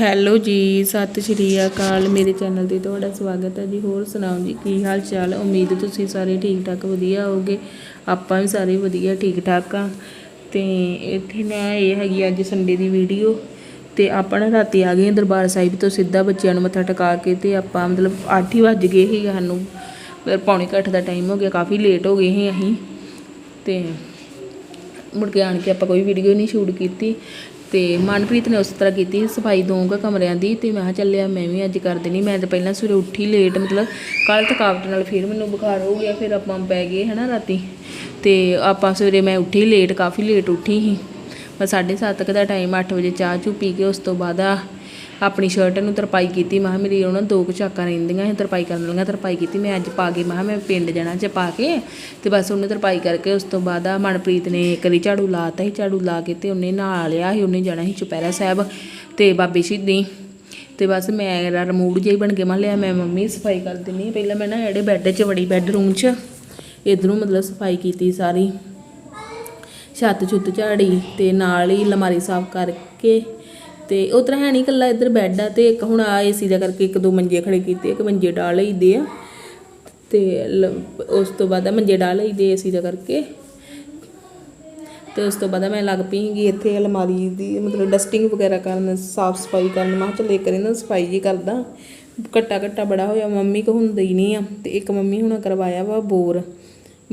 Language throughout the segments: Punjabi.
ਹੈਲੋ ਜੀ, ਸਤਿ ਸ਼੍ਰੀ ਅਕਾਲ। ਮੇਰੇ ਚੈਨਲ ਤੇ ਤੁਹਾਡਾ ਸਵਾਗਤ ਹੈ ਜੀ। ਹੋਰ ਸੁਣਾਓ ਜੀ, ਕੀ ਹਾਲ ਚਾਲ? ਉਮੀਦ ਤੁਸੀਂ ਸਾਰੇ ਠੀਕ ਠਾਕ, ਵਧੀਆ ਹੋਗੇ ਆਪਾਂ ਵੀ ਸਾਰੇ ਵਧੀਆ, ਠੀਕ ਠਾਕ ਆ। ਤੇ ਇੱਥੇ ਨਾ ਇਹ ਹੈਗੀ ਅੱਜ ਸੰਡੇ ਦੀ ਵੀਡੀਓ ਤੇ ਆਪਾਂ ਨਾ ਰਾਤੀ ਆ ਗਏ ਦਰਬਾਰ ਸਾਹਿਬ ਤੋਂ ਸਿੱਧਾ ਬੱਚਿਆਂ ਨੂੰ ਮੱਥਾ ਟਿਕਾ ਕੇ ਤੇ ਆਪਾਂ ਮਤਲਬ 8 ਹੀ ਵੱਜ ਗਏ ਸੀ ਸਾਨੂੰ। ਫਿਰ ਪੌਣੇ ਕੁ ਦਾ ਟਾਈਮ ਹੋ ਗਿਆ, ਕਾਫੀ ਲੇਟ ਹੋ ਗਏ ਸੀ ਅਸੀਂ। ਤੇ ਮੁੜ ਕੇ ਆਣ ਕੇ ਆਪਾਂ ਕੋਈ ਵੀਡੀਓ ਨਹੀਂ ਸ਼ੂਟ ਕੀਤੀ। ਤੇ ਮਨਪ੍ਰੀਤ ਨੇ ਉਸ ਤਰ੍ਹਾਂ ਕੀਤੀ, ਸਫ਼ਾਈ ਦੋਗਾ ਕਮਰਿਆਂ ਦੀ ਤੇ ਮੈਂ ਕਿਹਾ ਚੱਲਿਆ ਮੈਂ ਵੀ ਅੱਜ ਕਰ ਦੇਣੀ ਮੈਂ ਤਾਂ ਪਹਿਲਾਂ ਸਵੇਰੇ ਉੱਠੀ ਲੇਟ ਮਤਲਬ ਕੱਲ ਥਕਾਵਟ ਨਾਲ ਫਿਰ ਮੈਨੂੰ ਬੁਖਾਰ ਹੋ ਗਿਆ, ਫਿਰ ਆਪਾਂ ਪੈ ਗਏ ਹਨਾ ਰਾਤੀ ਤੇ ਆਪਾਂ ਸਵੇਰੇ ਮੈਂ ਉੱਠੀ ਲੇਟ ਕਾਫੀ ਲੇਟ ਉੱਠੀ ਸੀ। ਮੈਂ 7:30 ਦਾ ਟਾਈਮ 8 ਵਜੇ ਚਾਹ ਚੂ ਪੀ ਕੇ ਉਸ ਤੋਂ ਬਾਅਦ ਆ ਆਪਣੀ ਸ਼ਰਟ ਨੂੰ ਤਰਪਾਈ ਕੀਤੀ, ਮੈਂ ਕਿਹਾ ਮੇਰੀ ਉਹਨਾਂ ਦੋ ਕੁ ਚਾਕਾਂ ਰਹਿੰਦੀਆਂ ਸੀ ਤਰਪਾਈ ਕਰਨ ਵਾਲੀਆਂ ਤਰਪਾਈ ਕੀਤੀ, ਮੈਂ ਅੱਜ ਪਾ ਕੇ, ਮੈਂ ਕਿਹਾ ਮੈਂ ਪਿੰਡ ਜਾਣਾ ਚ ਪਾ ਕੇ, ਤੇ ਬਸ ਉਹਨੇ ਤਰਪਾਈ ਕਰਕੇ ਉਸ ਤੋਂ ਬਾਅਦ ਆ ਮਨਪ੍ਰੀਤ ਨੇ ਕਰੀ ਝਾੜੂ ਲਾਤਾ ਸੀ, ਝਾੜੂ ਲਾ ਕੇ ਤੇ ਉਹਨੇ ਨਹਾ ਲਿਆ ਸੀ, ਉਹਨੇ ਜਾਣਾ ਸੀ ਚੁਪਹਿਰਾ ਸਾਹਿਬ ਤੇ ਬਾਬੇ ਸ਼ਹੀਦੀ। ਤੇ ਬਸ ਮੈਂ ਰਮੂਡ ਜਿਹੀ ਬਣ ਕੇ, ਮੈਂ ਲਿਆ, ਮੈਂ ਮੰਮੀ ਸਫ਼ਾਈ ਕਰ ਦਿੰਨੀ ਪਹਿਲਾਂ ਮੈਂ ਨਾ ਜਿਹੜੇ ਬੈੱਡ 'ਚ ਵੜੀ ਬੈੱਡਰੂਮ 'ਚ, ਇਧਰੋਂ ਮਤਲਬ ਸਫ਼ਾਈ ਕੀਤੀ ਸਾਰੀ ਛੱਤ ਛੁੱਤ ਝਾੜੀ ਤੇ ਨਾਲ ਹੀ ਲਮਾਰੀ ਸਾਫ਼ ਕਰਕੇ ਤੇ ਉਹ ਤਰ੍ਹਾਂ ਹੈ ਨਹੀਂ ਇਕੱਲਾ ਇੱਧਰ ਬੈੱਡ ਆ ਤੇ ਇੱਕ ਹੁਣ ਆ ਏਸੀ ਦਾ ਕਰਕੇ ਇੱਕ ਦੋ ਮੰਜੇ ਖੜੇ ਕੀਤੇ, ਇੱਕ ਮੰਜੇ ਡਾਲ ਲਈਦੇ ਆ ਤੇ ਉਸ ਤੋਂ ਬਾਅਦ ਆ ਮੰਜੇ ਡਾਲ ਲਈਦੇ ਏਸੀ ਦਾ ਕਰਕੇ ਤੇ ਉਸ ਤੋਂ ਬਾਅਦ ਮੈਂ ਲੱਗ ਪਈਂਗੀ ਇੱਥੇ ਅਲਮਾਰੀ ਦੀ, ਮਤਲਬ ਡਸਟਿੰਗ ਵਗੈਰਾ ਕਰਨ, ਸਾਫ਼ ਸਫ਼ਾਈ ਕਰਨ। ਮੈਂ ਕਿਹਾ ਚੱਲ ਇੱਕ ਵਾਰੀ ਨਾ ਸਫ਼ਾਈ ਜੀ ਕਰਦਾ। ਘੱਟਾ ਘੱਟਾ ਬੜਾ ਹੋਇਆ, ਮੰਮੀ ਕੋ ਹੁੰਦਾ ਹੀ ਨਹੀਂ ਆ ਤੇ ਇੱਕ ਮੰਮੀ ਹੁਣ ਕਰਵਾਇਆ ਵਾ ਬੋਰ।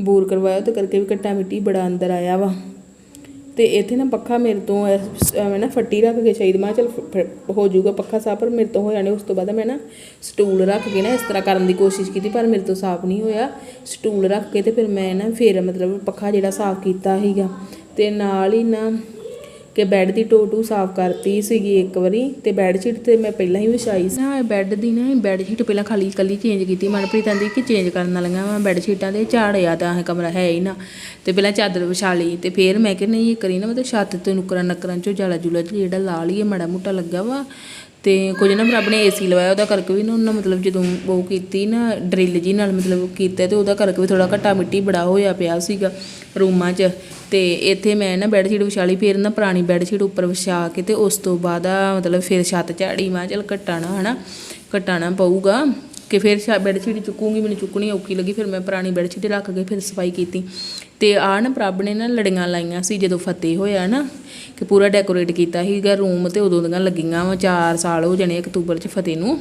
ਬੋਰ ਕਰਵਾਇਆ ਤੇ ਕਰਕੇ ਵੀ ਘੱਟਾ ਮਿੱਟੀ ਬੜਾ ਅੰਦਰ ਆਇਆ ਵਾ। ਤੇ ਇੱਥੇ ਨਾ ਪੱਖਾ ਮੇਰੇ ਤੋਂ ਐਵੇਂ ਨਾ ਫੱਟੀ ਰੱਖ ਕੇ ਸ਼ਾਇਦ ਮੈਂ ਕਿਹਾ ਚੱਲ ਫ- ਫ- ਹੋ ਜਾਊਗਾ ਪੱਖਾ ਸਾਫ਼, ਪਰ ਮੇਰੇ ਤੋਂ ਹੋ ਜਾਣੇ। ਉਸ ਤੋਂ ਬਾਅਦ ਮੈਂ ਨਾ ਸਟੂਲ ਰੱਖ ਕੇ ਨਾ ਇਸ ਤਰ੍ਹਾਂ ਕਰਨ ਦੀ ਕੋਸ਼ਿਸ਼ ਕੀਤੀ, ਪਰ ਮੇਰੇ ਤੋਂ ਸਾਫ਼ ਨਹੀਂ ਹੋਇਆ। ਸਟੂਲ ਰੱਖ ਕੇ ਤੇ ਫਿਰ ਮੈਂ ਨਾ ਫਿਰ ਮਤਲਬ ਪੱਖਾ ਜਿਹੜਾ ਸਾਫ਼ ਕੀਤਾ ਸੀਗਾ। ਤੇ ਨਾਲ ਹੀ ਨਾ ਕਿ ਬੈੱਡ ਦੀ ਟੋਟੂ ਸਾਫ਼ ਕਰਤੀ ਸੀਗੀ ਇੱਕ ਵਾਰੀ ਤੇ ਬੈੱਡ ਸ਼ੀਟ ਤੇ ਮੈਂ ਪਹਿਲਾਂ ਹੀ ਵਿਛਾਈ ਸੀ। ਨਾ ਬੈੱਡ ਦੀ ਨਾ ਬੈੱਡ ਸ਼ੀਟ ਪਹਿਲਾਂ ਖਾਲੀ ਕੱਲੀ ਚੇਂਜ ਕੀਤੀ। ਮਨਪ੍ਰੀਤ ਆਂਦੀ ਕਿ ਚੇਂਜ ਕਰਨ ਵਾਲੀਆਂ ਵਾ ਬੈੱਡ ਸ਼ੀਟਾਂ ਦੇ ਝਾੜਿਆ ਤਾਂ ਇਹ ਕਮਰਾ ਹੈ ਹੀ ਨਾ। ਤੇ ਪਹਿਲਾਂ ਚਾਦਰ ਵਿਛਾ ਲਈ ਤੇ ਫਿਰ ਮੈਂ ਕਿ ਨਹੀਂ ਇਹ ਕਰੀ ਨਾ ਮਤਲਬ ਛੱਤ ਤੇ ਨੁਕਰਾਂ ਨਕਰਾਂ ਚੋਂ ਜਾਲਾ ਜੁਲਾ ਜਿਹਾ ਜਿਹੜਾ ਲਾ ਲਈਏ ਮਾੜਾ ਮੋਟਾ ਲੱਗਾ ਵਾ। ਅਤੇ ਕੁਝ ਨਾ ਫਿਰ ਆਪਣੇ ਏ ਸੀ ਲਵਾਇਆ, ਉਹਦਾ ਕਰਕੇ ਵੀ ਨਾ ਉਹਨਾਂ ਮਤਲਬ ਜਦੋਂ ਉਹ ਕੀਤੀ ਨਾ ਡਰਿੱਲ ਜੀ ਨਾਲ ਮਤਲਬ ਕੀਤਾ ਅਤੇ ਉਹਦਾ ਕਰਕੇ ਵੀ ਥੋੜ੍ਹਾ ਘੱਟਾ ਮਿੱਟੀ ਬੜਾ ਹੋਇਆ ਪਿਆ ਸੀਗਾ ਰੂਮਾਂ 'ਚ। ਅਤੇ ਇੱਥੇ ਮੈਂ ਨਾ ਬੈੱਡ ਸ਼ੀਟ ਵਿਛਾ ਲਈ, ਫਿਰ ਨਾ ਪੁਰਾਣੀ ਬੈੱਡ ਸ਼ੀਟ ਉੱਪਰ ਵਿਛਾ ਕੇ ਅਤੇ ਉਸ ਤੋਂ ਬਾਅਦ ਆ ਮਤਲਬ ਫਿਰ ਛੱਤ ਝਾੜੀ, ਮੈਂ ਕਿਹਾ ਚੱਲ ਹੈ ਨਾ ਘਟਾਣਾ ਪਊਗਾ ਕਿ ਫਿਰ ਸ਼ਾ ਬੈੱਡ ਸ਼ੀਟ ਚੁੱਕੂਗੀ, ਮੈਨੂੰ ਚੁੱਕਣੀ ਔਖੀ ਲੱਗੀ, ਫਿਰ ਮੈਂ ਪੁਰਾਣੀ ਬੈੱਡ ਸ਼ੀਟ ਰੱਖ ਕੇ ਫਿਰ ਸਫ਼ਾਈ ਕੀਤੀ। ਤੇ ਆਹ ਨਾ ਪ੍ਰਭ ਨੇ ਨਾ ਲੜੀਆਂ ਲਾਈਆਂ ਸੀ ਜਦੋਂ ਫਤਿਹ ਹੋਇਆ ਨਾ, ਕਿ ਪੂਰਾ ਡੈਕੋਰੇਟ ਕੀਤਾ ਸੀਗਾ ਰੂਮ ਤੇ ਉਦੋਂ ਦੀਆਂ ਲੱਗੀਆਂ ਵਾ 4 ਸਾਲ ਹੋ ਜਾਣੇ ਅਕਤੂਬਰ ਚ ਫਤਿਹ ਨੂੰ,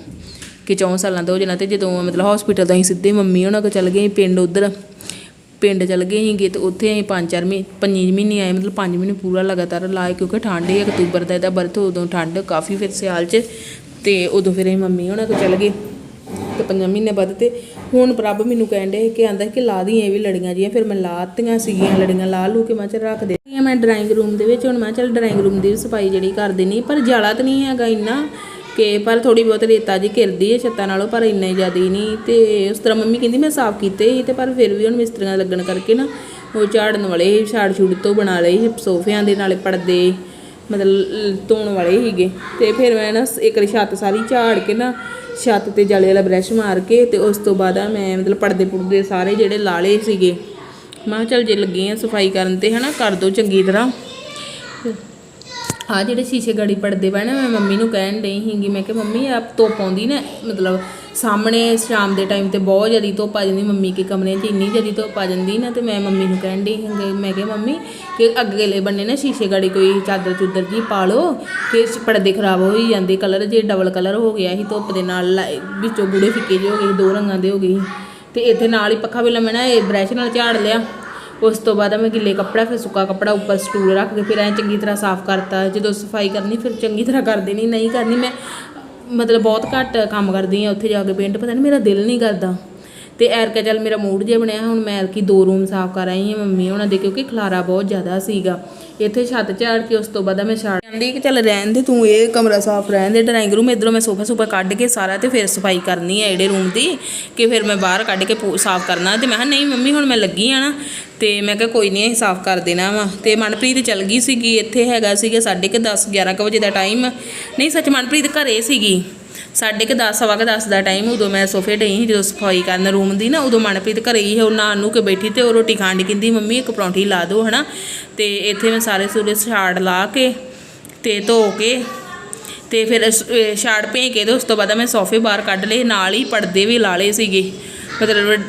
ਕਿ 4 ਸਾਲਾਂ ਦਾ ਹੋ ਜਾਣਾ ਤੇ ਜਦੋਂ ਮਤਲਬ ਹਸਪੀਟਲ ਤੋਂ ਅਸੀਂ ਸਿੱਧੇ ਮੰਮੀ ਉਹਨਾਂ ਕੋਲ ਚੱਲ ਗਏ ਪਿੰਡ ਉਧਰ, ਪਿੰਡ ਚੱਲ ਗਏ ਸੀਗੇ ਤੇ ਉੱਥੇ ਅਸੀਂ ਪੰਜ ਚਾਰ ਮਹੀਨੇ, ਪੰਜੀ ਮਹੀਨੇ ਆਏ, ਮਤਲਬ ਪੰਜ ਮਹੀਨੇ ਪੂਰਾ ਲਗਾਤਾਰ ਲਾਏ, ਕਿਉਂਕਿ ਠੰਡ ਹੀ ਅਕਤੂਬਰ ਦਾ, ਇਹਦਾ ਬਰਥ ਉਦੋਂ ਠੰਡ ਕਾਫੀ ਫਿਰ ਸਿਆਲ 'ਚ, ਤੇ ਉਦੋਂ ਫਿਰ ਅਸੀਂ ਮੰਮੀ ਉਹਨਾਂ ਕੋਲ ਚੱਲ ਗਏ, ਤੇ ਪੰਜਾਂ ਮਹੀਨੇ ਬਾਅਦ ਤੇ ਹੁਣ ਪ੍ਰਭ ਮੈਨੂੰ ਕਹਿੰਦੇ ਕਿ ਆਂਦਾ ਕਿ ਲਾ ਦੀ, ਇਹ ਵੀ ਲੜੀਆਂ ਜੀਆਂ, ਫਿਰ ਮੈਂ ਲਾਤੀਆਂ ਸੀਗੀਆਂ ਲੜੀਆਂ, ਲਾ ਲੂ ਕੇ ਮੈਂ ਚੱਲ ਰੱਖ ਦੇ ਮੈਂ ਡਰਾਇੰਗ ਰੂਮ ਦੇ ਵਿੱਚ, ਹੁਣ ਮੈਂ ਚੱਲ ਡਰਾਇੰਗ ਰੂਮ ਦੀ ਵੀ ਸਫ਼ਾਈ ਜਿਹੜੀ ਕਰ ਦੇਣੀ ਪਰ ਜਾਲਾ ਤਾਂ ਨਹੀਂ ਹੈਗਾ ਇੰਨਾ ਕਿ, ਪਰ ਥੋੜੀ ਬਹੁਤ ਰੇਤਾ ਜੀ ਘਿਰਦੀ ਹੈ ਛੱਤਾਂ ਨਾਲੋਂ, ਪਰ ਇੰਨਾ ਹੀ ਜ਼ਿਆਦਾ ਨਹੀਂ, ਤੇ ਉਸ ਤਰ੍ਹਾਂ ਮੰਮੀ ਕਹਿੰਦੀ ਮੈਂ ਸਾਫ਼ ਕੀਤੇ ਸੀ, ਤੇ ਪਰ ਫਿਰ ਵੀ ਹੁਣ ਮਿਸਤਰੀਆਂ ਲੱਗਣ ਕਰਕੇ ਨਾ, ਉਹ ਝਾੜਨ ਵਾਲੇ ਛਾੜ ਛੁੜ ਤੋਂ ਬਣਾ ਲਏ ਸੋਫਿਆਂ ਦੇ ਨਾਲੇ ਪਰਦੇ, ਮਤਲਬ ਧੋਣ ਵਾਲੇ ਸੀਗੇ, ਤੇ ਫਿਰ ਮੈਂ ਨਾ ਇੱਕ ਛੱਤ ਸਾਰੀ ਝਾੜ ਕੇ ਨਾ ਛੱਤ ਤੇ ਜਾਲੇ ਵਾਲਾ ਬ੍ਰਸ਼ ਮਾਰ ਕੇ ਤੇ ਉਸ ਤੋਂ ਬਾਅਦ ਮੈਂ ਮਤਲਬ ਪਰਦੇ ਪੁਰਦੇ ਸਾਰੇ ਜਿਹੜੇ ਲਾਲੇ ਸੀਗੇ। ਮੈਂ ਕਿਹਾ ਚੱਲ ਜੇ ਲੱਗੇ ਆ ਸਫ਼ਾਈ ਕਰਨ ਤੇ ਹਨਾ, ਕਰ ਦੋ ਚੰਗੀ ਤਰ੍ਹਾਂ। ਆ ਜਿਹੜੇ ਸ਼ੀਸ਼ੇ ਗਾੜੀ ਪੜਦੇ ਪਏ ਨਾ, ਮੈਂ ਮੰਮੀ ਨੂੰ ਕਹਿਣ ਡਈ ਸੀਗੀ, ਮੈਂ ਕਿ ਮੰਮੀ ਆਪ ਧੁੱਪ ਆਉਂਦੀ ਨਾ, ਮਤਲਬ ਸਾਹਮਣੇ ਸ਼ਾਮ ਦੇ ਟਾਈਮ ਤੇ ਬਹੁਤ ਜ਼ਿਆਦਾ ਧੁੱਪ ਆ ਜਾਂਦੀ ਮੰਮੀ ਕੇ ਕਮਰੇ 'ਚ ਇੰਨੀ ਜ਼ਿਆਦਾ ਧੁੱਪ ਆ ਜਾਂਦੀ ਨਾ ਤੇ ਮੈਂ ਮੰਮੀ ਨੂੰ ਕਹਿਣ ਡਈ ਮੈਂ ਕਿਹਾ ਮੰਮੀ ਕਿ ਅੱਗੇਲੇ ਬੰਨੇ ਨਾ ਸ਼ੀਸ਼ੇ ਗਾੜੀ ਕੋਈ ਚਾਦਰ ਚੁੱਦਰ ਜੀ ਪਾ ਲਓ ਕਿ ਪਰਦੇ ਖਰਾਬ ਹੋ ਜਾਂਦੇ ਕਲਰ ਜੇ ਡਬਲ ਕਲਰ ਹੋ ਗਿਆ ਸੀ ਧੁੱਪ ਦੇ ਨਾਲ ਵਿੱਚੋਂ ਗੂੜੇ ਫਿੱਕੇ ਜਿਹੇ ਹੋ ਗਏ ਸੀ, ਦੋ ਰੰਗਾਂ ਦੇ ਹੋ ਗਏ ਸੀ। ਤੇ ਇੱਥੇ ਨਾਲ ਹੀ ਪੱਖਾ ਵੀ ਮੈਂ ਨਾ ਇਹ ਬ੍ਰਸ਼ ਨਾਲ ਝਾੜ ਲਿਆ ਉਸ ਤੋਂ ਬਾਅਦ ਮੈਂ ਗਿੱਲੇ ਕੱਪੜਾ ਫਿਰ ਸੁੱਕਾ ਕੱਪੜਾ ਉੱਪਰ ਸਟੂਲ ਰੱਖ ਕੇ ਫਿਰ ਐ ਚੰਗੀ ਤਰ੍ਹਾਂ ਸਾਫ਼ ਕਰਤਾ ਜਦੋਂ ਸਫ਼ਾਈ ਕਰਨੀ ਫਿਰ ਚੰਗੀ ਤਰ੍ਹਾਂ ਕਰ ਦੇਣੀ ਨਹੀਂ ਕਰਨੀ ਮੈਂ ਮਤਲਬ ਬਹੁਤ ਘੱਟ ਕੰਮ ਕਰਦੀ ਆ ਉੱਥੇ ਜਾ ਕੇ ਪੇਂਟ ਪਤਾ ਨਹੀਂ ਮੇਰਾ ਦਿਲ ਨਹੀਂ ਕਰਦਾ। ਤੇ ਐਰਕਾ ਚੱਲ ਮੇਰਾ ਮੂਡ ਜਿਹਾ ਬਣਿਆ, ਹੁਣ ਮੈਂ ਐਰਕੀ ਦੋ ਰੂਮ ਸਾਫ਼ ਕਰ ਆਈ ਹਾਂ ਮੰਮੀ ਉਹਨਾਂ ਦੇ, ਕਿਉਂਕਿ ਖਲਾਰਾ ਬਹੁਤ ਜ਼ਿਆਦਾ ਸੀਗਾ। ਇੱਥੇ ਛੱਤ ਝਾੜ ਕੇ ਉਸ ਤੋਂ ਬਾਅਦ ਮੈਂ ਛਾੜ ਕਹਿੰਦੀ ਕਿ ਚੱਲ ਰਹਿਣ ਦੇ, ਤੂੰ ਇਹ ਕਮਰਾ ਸਾਫ਼ ਰਹਿਣ ਦੇ, ਡਰਾਇੰਗ ਰੂਮ ਇਧਰੋਂ ਮੈਂ ਸੋਫਾ ਸੂਫਾ ਕੱਢ ਕੇ ਸਾਰਾ ਤੇ ਫਿਰ ਸਫ਼ਾਈ ਕਰਨੀ ਹੈ ਜਿਹੜੇ ਰੂਮ ਦੀ, ਕਿ ਫਿਰ ਮੈਂ ਬਾਹਰ ਕੱਢ ਕੇ ਪੂ- ਸਾਫ਼ ਕਰਨਾ। ਤੇ ਮੈਂ ਕਿਹਾ, ਨਹੀਂ ਮੰਮੀ, ਹੁਣ ਮੈਂ ਲੱਗੀ ਆ ਨਾ। ਤੇ ਮੈਂ ਕਿਹਾ, ਕੋਈ ਨਹੀਂ, ਅਸੀਂ ਸਾਫ਼ ਕਰ ਦੇਣਾ ਵਾ। ਤੇ ਮਨਪ੍ਰੀਤ ਚੱਲ ਗਈ ਸੀਗੀ, ਇੱਥੇ ਹੈਗਾ ਸੀਗਾ ਸਾਢੇ ਕੁ 10 11 ਕੁ ਵਜੇ ਦਾ ਟਾਈਮ ਨਹੀਂ, ਸੱਚ ਮਨਪ੍ਰੀਤ ਘਰੇ ਸੀਗੀ। ਸਾਢੇ ਕੁ 10 ਸਵਾ ਕੇ 10 ਦਾ ਟਾਈਮ ਉਦੋਂ ਮੈਂ ਸੋਫੇ ਡਈ ਸੀ, ਜਦੋਂ ਸਫ਼ਾਈ ਕਰਨ ਰੂਮ ਦੀ ਨਾ, ਉਦੋਂ ਮਨਪ੍ਰੀਤ ਘਰੇ ਹੀ ਉਹ ਨਾਨ ਨੂੰ ਕੇ ਬੈਠੀ ਤੇ ਉਹ ਰੋਟੀ ਖਾਣ ਦੀ ਕਹਿੰਦੀ, ਮੰਮੀ, ਇੱਕ ਪਰੌਂਠੀ ਲਾ ਦਿਓ ਹਨਾ। ਤੇ ਇੱਥੇ ਮੈਂ ਸਾਰੇ ਸੂਰੇ ਛਾੜ ਲਾ ਕੇ ਤੇ ਧੋ ਕੇ ਤੇ ਫਿਰ ਸ- ਇਹ ਛਾੜ ਭੇ ਕੇ ਤੇ ਉਸ ਤੋਂ ਬਾਅਦ ਮੈਂ ਸੋਫੇ ਬਾਹਰ ਕੱਢ ਲਏ, ਨਾਲ ਹੀ ਪਰਦੇ ਵੀ ਲਾ ਲਏ ਸੀਗੇ। ਮਤਲਬ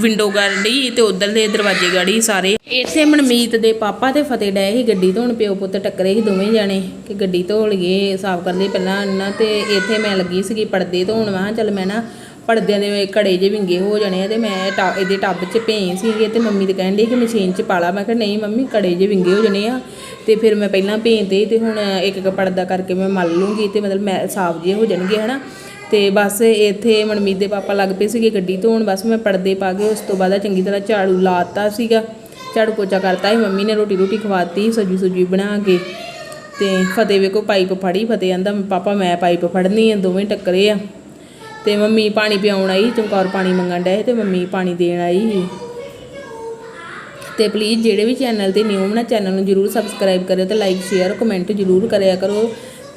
ਵਿੰਡੋ ਗਾੜੀ ਤੇ ਉਧਰ ਦੇ ਦਰਵਾਜ਼ੇ ਗਾੜੀ ਸਾਰੇ। ਇੱਥੇ ਮਨਮੀਤ ਦੇ ਪਾਪਾ ਤੇ ਫਤਿਹ ਡਏ ਸੀ ਗੱਡੀ ਧੋਣ, ਪਿਓ ਪੁੱਤ ਟੱਕਰੇ ਸੀ ਦੋਵੇਂ ਜਾਣੇ ਕਿ ਗੱਡੀ ਧੋ ਲਈਏ ਸਾਫ਼ ਕਰ ਲਈ ਪਹਿਲਾਂ ਇਹਨਾਂ ਤੇ। ਇੱਥੇ ਮੈਂ ਲੱਗੀ ਸੀਗੀ ਪਰਦੇ ਧੋਣ, ਮੈਂ ਕਿਹਾ ਚੱਲ ਮੈਂ ਨਾ ਪਰਦਿਆਂ ਦੇ ਘੜੇ ਜੇ ਵਿੰਗੇ ਹੋ ਜਾਣੇ ਆ ਤੇ ਮੈਂ ਇਹਦੇ ਟੱਬ 'ਚ ਭੇ ਸੀਗੇ ਤੇ ਮੰਮੀ ਤੇ ਕਹਿਣ ਡਈ ਕਿ ਮਸ਼ੀਨ 'ਚ ਪਾ ਲਾ ਮੈਂ ਕਿਹਾ ਨਹੀਂ ਮੰਮੀ, ਘੜੇ ਜੇ ਵਿੰਗੇ ਹੋ ਜਾਣੇ ਆ ਤੇ ਫਿਰ ਮੈਂ ਪਹਿਲਾਂ ਭੇ ਤੇ ਤੇ ਹੁਣ ਇੱਕ ਇੱਕ ਪਰਦਾ ਕਰਕੇ ਮੈਂ ਮਲ ਲੂੰਗੀ ਤੇ ਮਤਲਬ ਮੈਂ ਸਾਫ਼ ਜੇ ਹੋ ਜਾਣਗੇ, ਹਨਾ? ਤੇ ਬਸ ਇੱਥੇ ਮਨਮੀਤ ਦੇ ਪਾਪਾ ਲੱਗ ਪਏ ਸੀਗੇ ਗੱਡੀ ਧੋਣ, ਬਸ ਮੈਂ ਪਰਦੇ ਪਾ ਕੇ ਉਸ ਤੋਂ ਬਾਅਦ ਚੰਗੀ ਤਰ੍ਹਾਂ ਝਾੜੂ ਲਾਤਾ ਸੀਗਾ। ਝਾੜੂ ਪੋਚਾ ਕਰਤਾ ਸੀ, ਮੰਮੀ ਨੇ ਰੋਟੀ ਰੋਟੀ ਖਵਾਤੀ ਸਬਜ਼ੀ ਸੁਜੀ ਬਣਾ ਕੇ। ਤੇ ਫਤਿਹ ਵੇਖੋ ਪਾਈਪ ਫੜੀ, ਫਤਿਹ ਕਹਿੰਦਾ ਪਾਪਾ, ਮੈਂ ਪਾਈਪ ਫੜਨੀ ਆ, ਦੋਵੇਂ ਟੱਕਰੇ ਆ। ਤੇ ਮੰਮੀ ਪਾਣੀ ਪਿਆਉਣ ਆਈ, ਚਮਕੌਰ ਪਾਣੀ ਮੰਗਣ ਡਏ ਤੇ ਮੰਮੀ ਪਾਣੀ ਦੇਣ ਆਈ ਸੀ। ਤੇ ਪਲੀਜ਼ ਜਿਹੜੇ ਵੀ ਚੈਨਲ ਤੇ ਨਿਊ ਬਣਾ ਚੈਨਲ ਨੂੰ ਜਰੂਰ ਸਬਸਕ੍ਰਾਈਬ ਕਰਿਓ ਤੇ ਲਾਈਕ ਸ਼ੇਅਰ ਕਮੈਂਟ ਜਰੂਰ ਕਰਿਆ ਕਰੋ।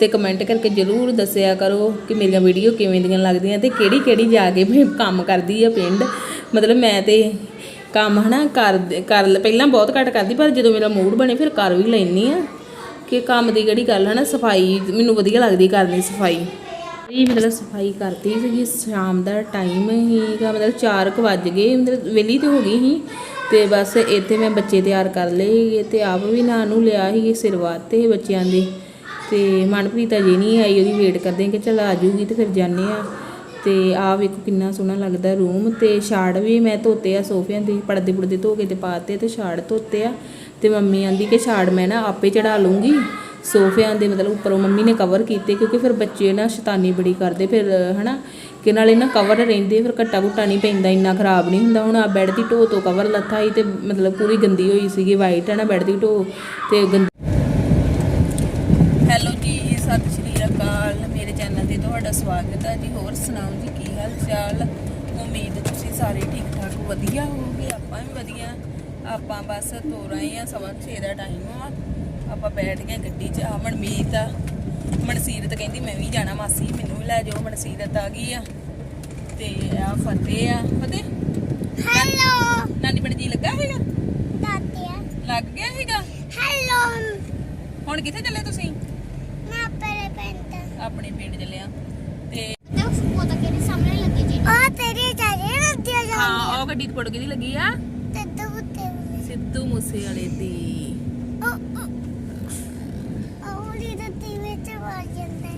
ਤੇ ਕਮੈਂਟ ਕਰਕੇ ਜਰੂਰ ਦੱਸਿਆ ਕਰੋ ਕਿ ਮੇਰੀਆਂ ਵੀਡੀਓ ਕਿਵੇਂ ਦੀਆਂ ਲੱਗਦੀਆਂ ਤੇ ਕਿਹੜੀ ਕਿਹੜੀ ਜਾ ਕੇ ਮੈਂ ਕੰਮ ਕਰਦੀ ਆ ਪਿੰਡ। ਮਤਲਬ ਮੈਂ ਤੇ ਕੰਮ ਹਨਾ ਕਰ ਕਰ ਪਹਿਲਾਂ ਬਹੁਤ ਘੱਟ ਕਰਦੀ ਪਰ ਜਦੋਂ ਮੇਰਾ ਮੂਡ ਬਣੇ ਫਿਰ ਕਰ ਵੀ ਲੈਣੀ ਆ। ਕਿ ਕੰਮ ਦੀ ਕਿਹੜੀ ਗੱਲ ਹਨਾ, ਸਫ਼ਾਈ ਮੈਨੂੰ ਵਧੀਆ ਲੱਗਦੀ ਕਰਨੀ ਸਫ਼ਾਈ। ਇਹ ਮਤਲਬ ਸਫ਼ਾਈ ਕਰਤੀ ਸੀਗੀ, ਸ਼ਾਮ ਦਾ ਟਾਈਮ ਹੀਗਾ ਮਤਲਬ 4 ਵੱਜ ਗਏ, ਮਤਲਬ ਵੇਲੀ ਤੇ ਹੋ ਗਈ ਸੀ। ਤੇ ਬਸ ਇੱਥੇ ਮੈਂ ਬੱਚੇ ਤਿਆਰ ਕਰ ਲਏ ਸੀਗੇ ਤੇ ਆਪ ਵੀ ਨਾ ਨੂੰ ਲਿਆ ਸੀ ਸਿਰਵਾਤੇ ਬੱਚਿਆਂ ਦੇ। ਤੇ ਮਨਪ੍ਰੀਤ ਅਜੇ ਨਹੀਂ ਆਈ, ਉਹਦੀ ਵੇਟ ਕਰਦੇ ਕਿ ਚਲ ਆ ਜੂਗੀ ਤੇ ਫਿਰ ਜਾਂਦੇ ਆ ਤੇ ਆ ਵੇਖੋ ਕਿੰਨਾ ਸੋਹਣਾ ਲੱਗਦਾ ਰੂਮ ਤੇ ਛਾੜ ਵੀ ਮੈਂ ਧੋਤੇ ਆ ਸੋਫਿਆਂ ਦੇ ਪਰਦੇ ਪੁਰਦੇ ਧੋ ਕੇ ਤੇ ਪਾਤੇ ਤੇ ਛਾੜ ਧੋਤੇ ਆ। ਤੇ ਮੰਮੀ ਆਂਦੀ ਕਿ ਛਾੜ ਮੈਂ ਨਾ ਆਪੇ ਚੜਾ ਲੂੰਗੀ ਸੋਫਿਆਂ ਦੇ ਮਤਲਬ ਉੱਪਰੋਂ ਮੰਮੀ ਨੇ ਕਵਰ ਕੀਤੇ ਕਿਉਂਕਿ ਫਿਰ ਬੱਚੇ ਨਾ ਸ਼ੈਤਾਨੀ ਬੜੀ ਕਰਦੇ ਫਿਰ, ਹਨਾ? ਕਿ ਨਾਲੇ ਨਾ ਕਵਰ ਰਹਿੰਦੇ, ਫਿਰ ਘੱਟਾ ਘੁੱਟਾ ਨਹੀਂ ਪੈਂਦਾ, ਇੰਨਾ ਖਰਾਬ ਨਹੀਂ ਹੁੰਦਾ। ਹੁਣ ਆ ਬੈੱਡ ਦੀ ਢੋ ਤੋਂ ਕਵਰ ਲੱਥਾ ਸੀ ਤੇ ਮਤਲਬ ਪੂਰੀ ਗੰਦੀ ਹੋਈ ਸੀਗੀ ਵਾਈਟ ਹੈ ਨਾ ਬੈੱਡ ਦੀ ਢੋ ਤੇ ਗੰਦੀ ਹੈਲੋ ਜੀ ਸਤਿ ਸ਼੍ਰੀ ਅਕਾਲ ਮੇਰੇ ਚੈਨਲ ਤੇ ਤੁਹਾਡਾ ਸਵਾਗਤ ਹੈ ਜੀ ਹੋਰ ਸੁਣਾਓ ਜੀ ਕੀ ਹਾਲ ਚਾਲ ਉਮੀਦ ਤੁਸੀਂ ਸਾਰੇ ਠੀਕ ਠਾਕ ਵਧੀਆ ਹੋਵੋਗੇ। ਆਪਾਂ ਵੀ ਵਧੀਆ। ਆਪਾਂ ਬਸ ਤੋਰ ਆਏ ਆ ਸਵਾ ਛੇ ਦਾ ਟਾਈਮ ਆ। ਆਪਾਂ ਬੈਠ ਗਏ ਗੱਡੀ 'ਚ। ਆ ਮਨਮੀਤ ਆ। ਮਨਸੀਰਤ ਕਹਿੰਦੀ ਮੈਂ ਵੀ ਜਾਣਾ ਮਾਸੀ ਮੈਨੂੰ ਵੀ ਲੈ ਜਾਓ। ਮਨਸੀਰਤ ਆ ਗਈ ਆ। ਤੇ ਆ ਫਤਿਹ ਆ। ਫਤਿਹ? ਹੈਲੋ ਨਾਨੀ ਪਿੰਡ ਜੀ ਲੱਗਾ ਹੈਗਾ ਦਾਤਿਆ ਲੱਗ ਗਿਆ ਹੈਗਾ ਹੈਲੋ ਹੁਣ ਕਿੱਥੇ ਚੱਲੇ ਤੁਸੀਂ? ਮੈਂ ਪਰੇ ਪੈਂਟ ਆਪਣੇ ਪਿੰਡ ਚੱਲਿਆ ਤੇ ਤੇ ਉਹ ਤਾਂ ਕਿਹਦੇ ਸਾਹਮਣੇ ਲੱਗੀ ਜੀ ਆ ਤੇਰੀ ਚਾਰੇ ਰੱਖਿਆ ਜਾ ਹਾਂ ਉਹ ਗੱਡੀ ਤੇ ਪੜ ਦੀ ਲੱਗੀ ਆ? ਤੇ ਸਿੱਧੂ ਮੂਸੇ ਵਾਲੇ ਦੀ ਉਹ ਉਹ ਦੀ ਦਿੱਤੀ ਵਿੱਚ ਵਾਜ ਜਾਂਦਾ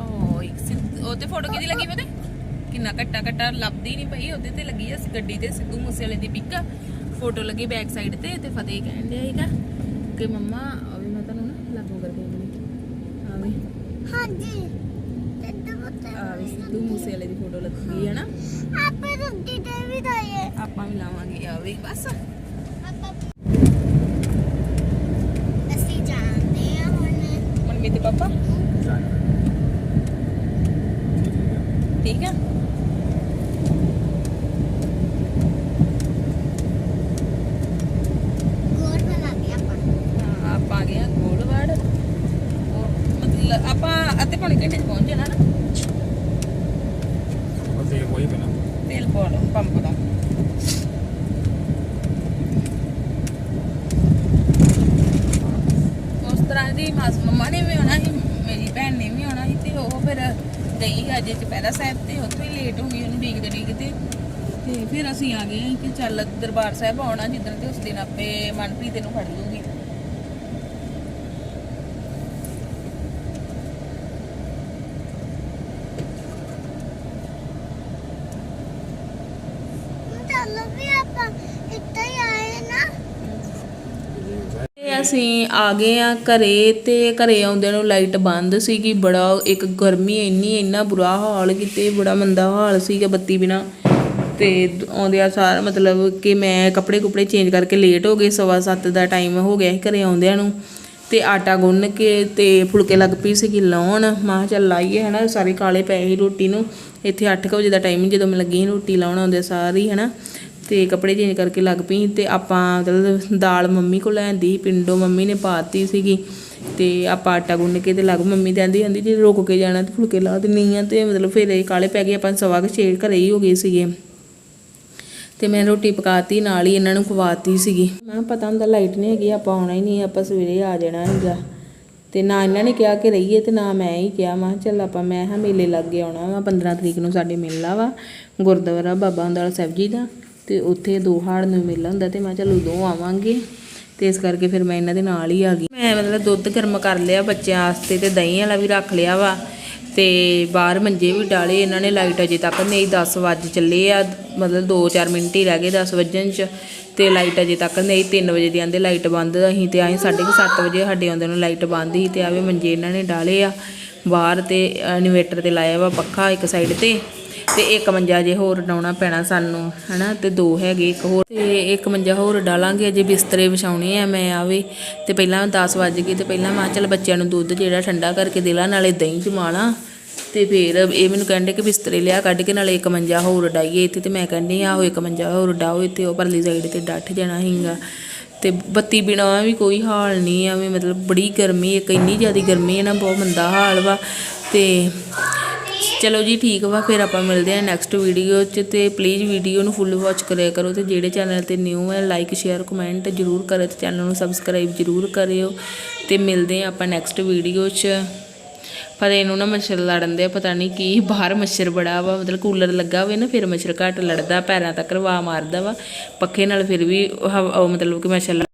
ਓ ਇੱਕ ਸਿੱਧ ਉਹ ਤੇ ਫੋਟੋ ਕਿਹਦੀ ਲੱਗੀ ਪਤਾ ਕਿੰਨਾ ਕੱਟਾ ਕੱਟਾ ਲੱਭਦੀ ਨਹੀਂ ਪਈ ਉਹਦੇ ਤੇ ਲੱਗੀ ਆ ਗੱਡੀ ਤੇ ਸਿੱਧੂ ਮੂਸੇ ਵਾਲੇ ਦੀ ਪਿਕ ਫੋਟੋ ਲੱਗੀ ਬੈਕ ਸਾਈਡ ਤੇ ਤੇ ਫਤਿਹ ਕਹਿਣ ਡਿਆ ਸੀਗਾ ਕਿ ਮੰਮਾ ਅਭੀ ਮੈਂ ਤੁਹਾਨੂੰ ਨਾ ਲਾਗੂ ਕਰਕੇ ਆਉਂਦੀ ਆਵੇ ਹਾਂਜੀ। ਤੇ ਸਿੱਧੂ ਮੂਸੇ ਵਾਲੇ ਦੀ ਫੋਟੋ ਲੱਗੀ ਹੈ ਨਾ। ਆਪੇ ਰੁੱਟੀ ਤੇ ਵੀ ਦਾਏ ਆਪਾਂ ਵੀ ਲਾਵਾਂਗੇ ਆਵੇ ਬਸ ਅਸੀਂ ਜਾਣਦੇ ਆ ਹੁਣ ਮਨਮੀਤ ਦੇ ਪਾਪਾ ਠੀਕ ਆ ਗੋਰ ਬਣਾ ਗਿਆ ਆਪਾਂ ਹਾਂ ਆਪਾਂ ਆ ਗਏ ਆ ਗੋਲਵਾੜ ਉਹ ਮਤਲਬ ਆਪਾਂ ਅੱਧੇ ਪੌਣੇ ਘੰਟੇ ਚ ਪਹੁੰਚ ਜਾਣਾ ਨਾ ਤੇ ਕੋਈ ਬਣਾ ਤੇਲ ਪੰਪ ਦਾ। ਉਸ ਤਰ੍ਹਾਂ ਦੀ ਮਾਸ ਮੰਮਾ ਨੇ ਵੀ ਆਉਣਾ ਸੀ, ਮੇਰੀ ਭੈਣ ਨੇ ਵੀ ਆਉਣਾ ਸੀ ਤੇ ਉਹ ਫਿਰ ਗਈ ਅੱਜ ਚੁਪਹਿਰਾ ਸਾਹਿਬ ਤੇ, ਉੱਥੋਂ ਹੀ ਲੇਟ ਹੋ ਗਈ ਉਹਨੂੰ ਡੀਕਦੇ ਡੀਕਦੇ। ਤੇ ਫਿਰ ਅਸੀਂ ਆ ਗਏ ਕਿ ਚੱਲ ਦਰਬਾਰ ਸਾਹਿਬ ਆਉਣਾ, ਜਿੱਦਣ ਤੇ ਉਸ ਦਿਨ ਆਪੇ ਮਨਪ੍ਰੀਤ ਨੂੰ ਫੜ ਲੂਗੀ ਚੱਲ ਵੀ ਆਪਾਂ ਇੱਥੇ ਹੀ ਆਏ ਨਾ ਤੇ ਅਸੀਂ ਆ ਗਏ ਆ ਘਰੇ ਤੇ ਘਰੇ ਆਉਂਦਿਆਂ ਨੂੰ ਲਾਈਟ ਬੰਦ ਸੀਗੀ, ਬੜਾ ਇੱਕ ਗਰਮੀ ਇੰਨੀ, ਇੰਨਾ ਬੁਰਾ ਹਾਲ ਕਿਤੇ, ਬੜਾ ਮੰਦਾ ਹਾਲ ਸੀਗਾ ਬੱਤੀ ਬਿਨਾ। ਤੇ ਆਉਂਦਿਆਂ ਸਾਰ ਮਤਲਬ ਕਿ ਮੈਂ ਕੱਪੜੇ ਕੁਪੜੇ ਚੇਂਜ ਕਰਕੇ ਲੇਟ ਹੋ ਗਏ, ਸਵਾ ਸੱਤ ਦਾ ਟਾਈਮ ਹੋ ਗਿਆ ਸੀ ਘਰੇ ਆਉਂਦਿਆਂ ਨੂੰ। ਤੇ ਆਟਾ ਗੁੰਨ ਕੇ ਤੇ ਫੁਲਕੇ ਲੱਗ ਪਈ ਸੀਗੀ ਲਾਉਣ। ਮਾਂ ਕਿਹਾ ਚੱਲ ਲਾਈਏ ਹਨਾ, ਸਾਰੇ ਕਾਲੇ ਪਏ ਸੀ ਰੋਟੀ ਨੂੰ। ਇੱਥੇ 8 ਵਜੇ ਦਾ ਟਾਈਮ ਜਦੋਂ ਮੈਂ ਲੱਗੀ ਸੀ ਰੋਟੀ ਲਾਉਣ ਆਉਂਦੇ ਸਾਰੀ ਹਨਾ। ਤੇ ਕੱਪੜੇ ਚੇਂਜ ਕਰਕੇ ਲੱਗ ਪਈ ਤੇ ਆਪਾਂ ਮਤਲਬ ਦਾਲ ਮੰਮੀ ਕੋਲ ਲੈਂਦੀ ਪਿੰਡੋਂ ਮੰਮੀ ਨੇ ਪਾਤੀ ਸੀਗੀ ਤੇ ਆਪਾਂ ਆਟਾ ਗੁੰਨ ਕੇ ਤੇ ਲੱਗ ਮੰਮੀ ਕਹਿੰਦੀ ਆਂਦੀ ਜੇ ਰੁਕ ਕੇ ਜਾਣਾ ਤੇ ਫੁਲਕੇ ਲਾ ਦਿੰਨੀ ਆ ਤੇ ਮਤਲਬ ਫਿਰ ਇਹ ਕਾਲੇ ਪੈ ਗਏ, ਆਪਾਂ ਸਵਾ ਕੇ ਛੇ ਘਰੇ ਹੀ ਹੋ ਗਏ ਸੀਗੇ। ਤੇ ਮੈਂ ਰੋਟੀ ਪਕਾਤੀ, ਨਾਲ ਹੀ ਇਹਨਾਂ ਨੂੰ ਖਵਾਤੀ ਸੀਗੀ। ਮੈਂ ਪਤਾ ਹੁੰਦਾ ਲਾਈਟ ਨਹੀਂ ਹੈਗੀ, ਆਪਾਂ ਆਉਣਾ ਹੀ ਨਹੀਂ ਆਪਾਂ ਸਵੇਰੇ ਆ ਜਾਣਾ ਹੈਗਾ ਤੇ ਨਾ ਇਹਨਾਂ ਨੇ ਕਿਹਾ ਕਿ ਰਹੀਏ ਤੇ ਨਾ ਮੈਂ ਹੀ ਕਿਹਾ, ਮੈਂ ਕਿਹਾ ਚੱਲ ਆਪਾਂ, ਮੈਂ ਹਾਂ ਮੇਲੇ ਲੱਗੇ ਆਉਣਾ ਵਾ 15 ਤਰੀਕ ਨੂੰ ਸਾਡੇ ਮੇਲਾ ਵਾ, ਗੁਰਦੁਆਰਾ ਬਾਬਾ ਅੰਦਾਲ ਸਾਹਿਬ ਜੀ ਦਾ। ਤੇ ਉੱਥੇ ਦੋ ਹਾੜ ਨੂੰ ਮੇਲਾ ਹੁੰਦਾ ਤੇ ਮੈਂ ਕਿਹਾ ਚੱਲ ਉਦੋਂ ਆਵਾਂਗੇ। ਤੇ ਇਸ ਕਰਕੇ ਫਿਰ ਮੈਂ ਇਹਨਾਂ ਦੇ ਨਾਲ ਹੀ ਆ ਗਈ। ਮੈਂ ਮਤਲਬ ਦੁੱਧ ਗਰਮ ਕਰ ਲਿਆ ਬੱਚਿਆਂ ਵਾਸਤੇ ਤੇ ਦਹੀਂ ਵਾਲਾ ਵੀ ਰੱਖ ਲਿਆ ਵਾ ਤੇ ਬਾਹਰ ਮੰਜੇ ਵੀ ਡਾਲੇ ਇਹਨਾਂ ਨੇ, ਲਾਈਟ ਅਜੇ ਤੱਕ ਨਹੀਂ 10 ਵੱਜ ਚੱਲੇ ਆ। ਮਤਲਬ 2-4 ਮਿੰਟ ਹੀ ਰਹਿ ਗਏ 10 ਵੱਜਣ ਚ ਤੇ ਲਾਈਟ ਅਜੇ ਤੱਕ ਨਹੀਂ 3 ਵਜੇ ਦੀ ਆਂਦੇ ਲਾਈਟ ਬੰਦ ਅਸੀਂ ਤੇ ਆਏ 7:30 ਵਜੇ, ਸਾਡੇ ਆਉਂਦੇ ਨੂੰ ਲਾਈਟ ਬੰਦ ਸੀ ਤੇ ਆਵੇ ਮੰਜੇ ਇਹਨਾਂ ਨੇ ਡਾਲੇ ਆ। ਬਾਹਰ ਤੇ ਇਨਵੇਟਰ ਤੇ ਲਾਇਆ ਵਾ ਪੱਖਾ ਇੱਕ ਸਾਈਡ ਤੇ। ਤੇ ਇੱਕ ਮੰਜਾ ਜੇ ਹੋਰ ਡਾਉਣਾ ਪੈਣਾ ਸਾਨੂੰ, ਹਨਾ? ਤੇ ਦੋ ਹੈਗੇ, ਇੱਕ ਹੋਰ। ਤੇ ਇੱਕ ਮੰਜਾ ਹੋਰ ਡਾਲਾਂਗੇ, ਅਜੇ ਬਿਸਤਰੇ ਵਿਛਾਉਣੇ ਆ ਮੈਂ ਆਵੇ ਤੇ ਪਹਿਲਾਂ 10 ਵੱਜ ਗਏ ਤੇ ਪਹਿਲਾਂ ਮੈਂ ਕਿਹਾ ਚੱਲ ਬੱਚਿਆਂ ਨੂੰ ਦੁੱਧ ਜਿਹੜਾ ਠੰਡਾ ਕਰਕੇ ਦੇ ਲਾ, ਨਾਲੇ ਦਹੀਂ ਜਮਾ ਲਾਂ ਤੇ ਫਿਰ ਇਹ ਮੈਨੂੰ ਕਹਿੰਦੇ ਕਿ ਬਿਸਤਰੇ ਲਿਆ ਕੱਢ ਕੇ ਨਾਲੇ ਇੱਕ ਮੰਜਾ ਹੋਰ ਡਾਈਏ ਇੱਥੇ। ਤੇ ਮੈਂ ਕਹਿੰਦੀ ਆਹੋ ਇੱਕ ਮੰਜਾ ਹੋਰ ਡਾਓ ਇੱਥੇ, ਉਹ ਪਰਲੀ ਸਾਈਡ ਤੇ ਡੱਠ ਜਾਣਾ ਹੈਗਾ ਤੇ ਬੱਤੀ ਬਿਨਾਂ ਵੀ ਕੋਈ ਹਾਲ ਨਹੀਂ, ਐਵੇਂ ਮਤਲਬ ਬੜੀ ਗਰਮੀ, ਇੱਕ ਇੰਨੀ ਜ਼ਿਆਦਾ ਗਰਮੀ ਹੈ ਨਾ, ਬਹੁਤ ਮੰਦਾ ਹਾਲ ਵਾ। ਤੇ ਚਲੋ ਜੀ ਠੀਕ ਵਾ, ਫਿਰ ਆਪਾਂ ਮਿਲਦੇ ਹਾਂ ਨੈਕਸਟ ਵੀਡੀਓ 'ਚ ਤੇ ਪਲੀਜ਼ ਵੀਡੀਓ ਨੂੰ ਫੁੱਲ ਵਾਚ ਕਰਿਆ ਕਰੋ ਤੇ ਜਿਹੜੇ ਚੈਨਲ ਤੇ ਨਿਊ ਹੈ ਲਾਈਕ ਸ਼ੇਅਰ ਕਮੈਂਟ ਜਰੂਰ ਕਰਿਓ ਤੇ ਚੈਨਲ ਨੂੰ ਸਬਸਕ੍ਰਾਈਬ ਜਰੂਰ ਕਰਿਓ ਤੇ ਮਿਲਦੇ ਹਾਂ ਆਪਾਂ ਨੈਕਸਟ ਵੀਡੀਓ 'ਚ। ਪਰ ਇਹਨੂੰ ਨਾ ਮੱਛਰ ਲੜਨ ਦੇ ਪਤਾ ਨਹੀਂ ਕੀ ਬਾਹਰ ਮੱਛਰ ਬੜਾ ਵਾ, ਮਤਲਬ ਕੂਲਰ ਲੱਗਾ ਹੋਵੇ ਨਾ, ਫਿਰ ਮੱਛਰ ਘੱਟ ਲੜਦਾ, ਪੈਰਾਂ ਤੱਕ ਰਵਾ ਮਾਰਦਾ ਵਾ, ਪੱਖੇ ਨਾਲ ਫਿਰ ਵੀ ਹਵਾ- ਮਤਲਬ ਕਿ ਮੱਛਰ